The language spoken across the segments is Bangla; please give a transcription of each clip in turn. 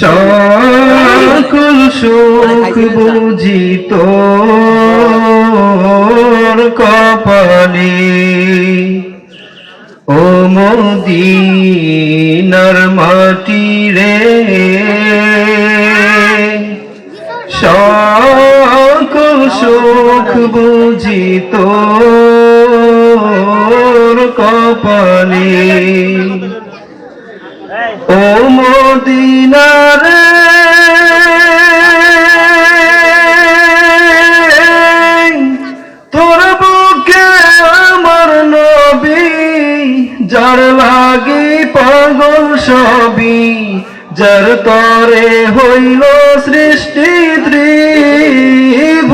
সকল সুখ বুঝিত কপালে। ও মদিনার মাটি রে। সকল সুখ বুঝি তোর কপালে। ও মদিনারে তোর বুকে আমার নবী, যার লাগি পাগল সবই, যার তরে হইল সৃষ্টি ত্রিভুবন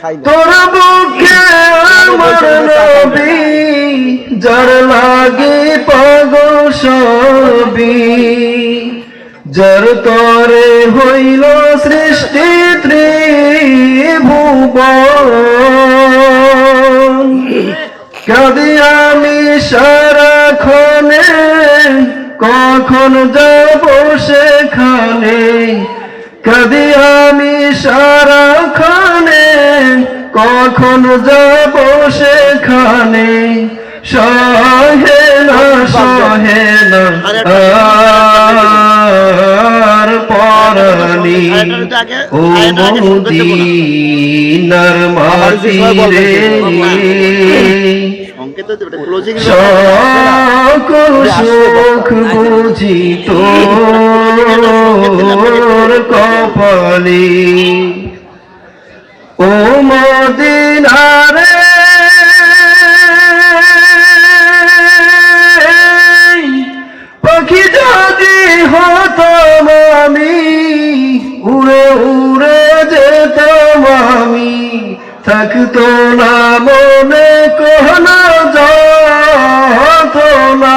তোর বুকে আমার নবী যার লাগে পাগল সবই। যার তরে হইল সৃষ্টি ত্রিভুবন। কাদি আমি সারাক্ষণে কখন যাব সেখানে? কাদি আমি সারাক্ষণে কখন যাব সেখানে? সহে না সহে না আর ও মদিনার মাটি রে সকল সুখ বুঝি তোর কপালে। ও মদিনারে পাখি যদি হতাম আমি, উড়ে উড়ে যেতাম আমি। থাকতো না মনে কোহনা যত না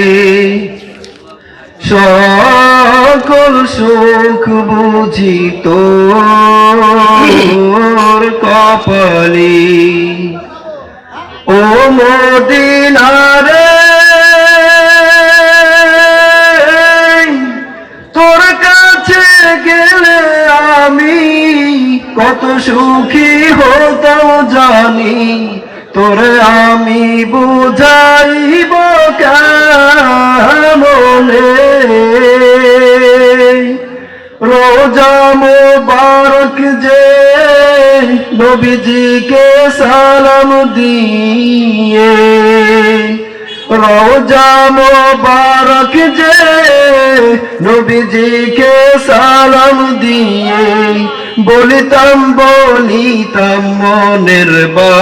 সকল সুখ বুঝি তোর কপালে। ও মদিনারে তোর কাছে গেলে আমি কত সুখী হতাম জানি। তোরে আমি বুঝাইব কেমনে? রোজা মোবারক যে নবীজিকে সালাম দিয়ে রোজা মোবারক যে নবীজিকে সালাম দিয়ে বলিতাম বলিতাম মনের বাসনা